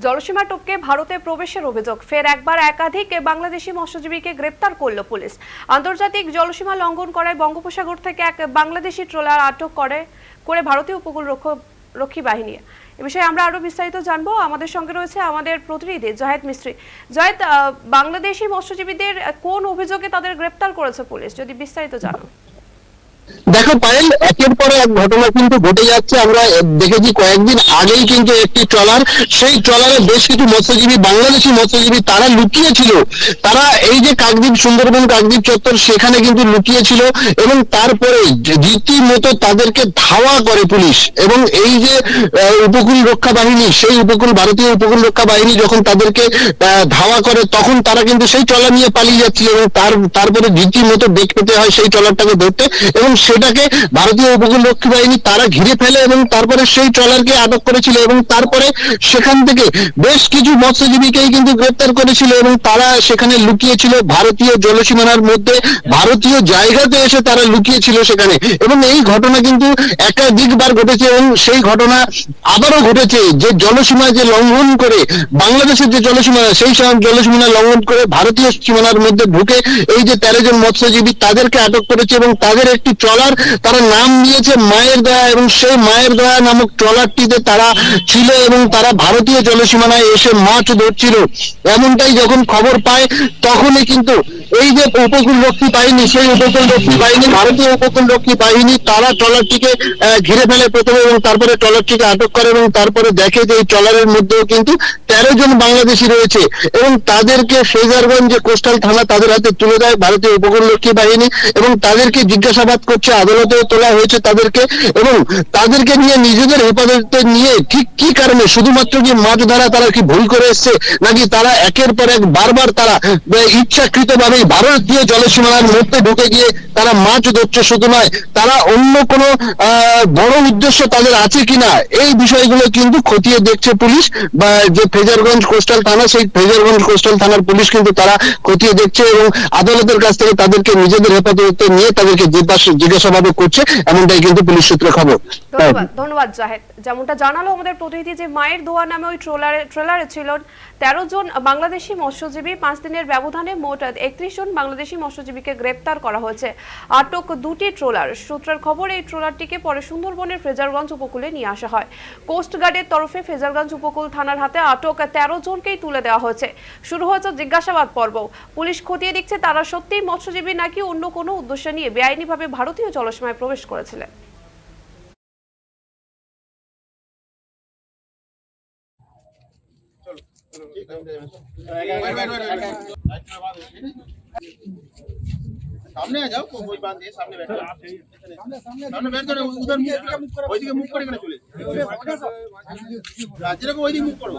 জলসীমা টপকে ভারতে প্রবেশের অভিযোগ। ফের একবার একাধিক বাংলাদেশি মৎস্যজীবীকে গ্রেপ্তার করল পুলিশ। আন্তর্জাতিক জলসীমা লঙ্ঘন করায় বঙ্গোপসাগর থেকে এক বাংলাদেশি ট্রলার আটক করে করে ভারতীয় উপকূল রক্ষ- বাহিনী। এ বিষয়ে আমরা আরও বিস্তারিত জানব। আমাদের সঙ্গে রয়েছে আমাদের প্রতিনিধি জয়েদ মিস্ত্রি। জয়েদ বাংলাদেশি মৎস্যজীবীদের কোন অভিযোগে তাদের গ্রেপ্তার করেছে পুলিশ? যদি বিস্তারিত জানো। দেখো পায়েল, একের পর এক ঘটনা কিন্তু ঘটে যাচ্ছে। আমরা দেখেছি কয়েকদিন আগেই কিন্তু একটি ট্রলার, সেই ট্রলারে বেশ কিছু মৎস্যজীবী, বাংলাদেশি মৎস্যজীবী তারা লুকিয়ে ছিল তারা এই যে কাকদ্বীপ, সুন্দরবন কাকদ্বীপ চত্বর, সেখানে কিন্তু লুকিয়ে ছিল এবং তারপরে রীতিমতো তাদেরকে ধাওয়া করে পুলিশ এবং এই যে উপকূল রক্ষা বাহিনী, সেই উপকূল, ভারতীয় উপকূল রক্ষা বাহিনী যখন তাদেরকে ধাওয়া করে, তখন তারা কিন্তু সেই ট্রলার নিয়ে পালিয়ে যাচ্ছিল এবং তার, তারপরে রীতিমতো বেগ পেতে হয় সেই ট্রলারটাকে ধরতে এবং সেটাকে ভারতীয় উপকূল রক্ষী বাহিনী তারা ঘিরে ফেলে এবং তারপরে সেই ট্রলারকে আটক করেছিল এবং তারপরে সেখান থেকে বেশ কিছু মৎস্যজীবীকেই কিন্তু গ্রেপ্তার করেছিল এবং তারা সেখানে লুকিয়েছিল। ভারতীয় জলসীমানার মধ্যে ভারতীয় জায়গাতে এসে তারা লুকিয়েছিল সেখানে এবং এই ঘটনা কিন্তু একাধিকবার ঘটেছে এবং সেই ঘটনা আবারও ঘটেছে। যে জলসীমা যে লঙ্ঘন করে বাংলাদেশের যে জলসীমানা সেই জলসীমানা লঙ্ঘন করে ভারতীয় সীমানার মধ্যে ঢুকে এই যে তেরো জন মৎস্যজীবী তাদেরকে আটক করেছে এবং তাদের একটি ট্রলার, তারা নাম দিয়েছে মায়ের দয়া এবং সেই মায়ের দয়া নামক ট্রলারটিতে তারা ছিল এবং তারা ভারতীয় জলসীমানায় এসে মাছ ধরছিল। এমনটাই যখন খবর পায়, তখনই কিন্তু এই যে উপকূল রক্ষী বাহিনী, সেই উপকূল রক্ষী বাহিনী, ভারতীয় উপকূল রক্ষী বাহিনী, তারা ট্রলারটিকে ঘিরে ফেলে প্রথমে এবং তারপরে ট্রলারটিকে আটক করে এবং তারপরে দেখে যে এই ট্রলারের মধ্যেও কিন্তু তেরো জন বাংলাদেশি রয়েছে এবং তাদেরকে ফেজারগঞ্জ যে কোস্টাল থানা তাদের হাতে তুলে দেয় ভারতীয় উপকূল রক্ষী বাহিনী এবং তাদেরকে জিজ্ঞাসাবাদ করছে, আদালতেও তোলা হয়েছে তাদেরকে এবং তাদেরকে নিয়ে নিজেদের হেফাজতে নিয়ে ঠিক কি কারণে? শুধুমাত্র কি মাছ ধরা তারা কি ভুল করে এসছে? নাকি তারা একের পর এক বারবার তারা ইচ্ছাকৃত ভাবে ভারতীয় জলসীমানার মধ্যে ঢুকে গিয়ে তারা মাছ ধরছে, শুধু নয়, তারা অন্য কোনো বড় উদ্দেশ্য তাদের আছে কিনা, এই বিষয়গুলো কিন্তু খতিয়ে দেখছে পুলিশ, বা যে ফেজারগঞ্জ কোস্টাল থানা, সেই ফেজারগঞ্জ কোস্টাল থানার পুলিশ কিন্তু তারা খতিয়ে দেখছে এবং আদালতের কাছ থেকে তাদেরকে নিজেদের হেফাজতে নিয়ে তাদেরকে জিজ্ঞাসা জিজ্ঞাসাবাদ করছে, এমনটাই কিন্তু পুলিশ সূত্রে খবর। ধন্যবাদ জাহেদ। যেমনটা জানালো আমাদের প্রতিনিধি যে মায়ের দোয়া নামে ওই ট্রলারে, ট্রেলারে ছিল তেরো জন বাংলাদেশি মৎস্যজীবী, পাঁচ দিনের ব্যবধানে মোট একত্রিশ চল্লিশ জন বাংলাদেশি মৎস্যজীবীকে গ্রেপ্তার করা হয়েছে। আটক দুটি ট্রোলার। সূত্রের খবর এই ট্রোলারটিকে পরে সুন্দরবনের ফ্রেজারগঞ্জ উপকূলে নিয়ে আসা হয়। কোস্টগার্ডের তরফে ফ্রেজারগঞ্জ উপকূল থানার হাতে আটক তেরো জনকেই তুলে দেওয়া হয়েছে। শুরু হয়েছে জিজ্ঞাসাবাদ পর্ব। পুলিশ খতিয়ে দিচ্ছে তারা সত্যিই মৎস্যজীবী নাকি অন্য কোনো উদ্দেশ্য নিয়ে বেআইনিভাবে ভারতীয় জলসীমায় প্রবেশ করেছিলেন। Wait, wait. সামনে আ যাও, ওই বাঁধ সামনে বের করো। সামনে বের করো ওইদিকে মুখ করে কেন চলে যেরকম ওইদিকে মুখ করো।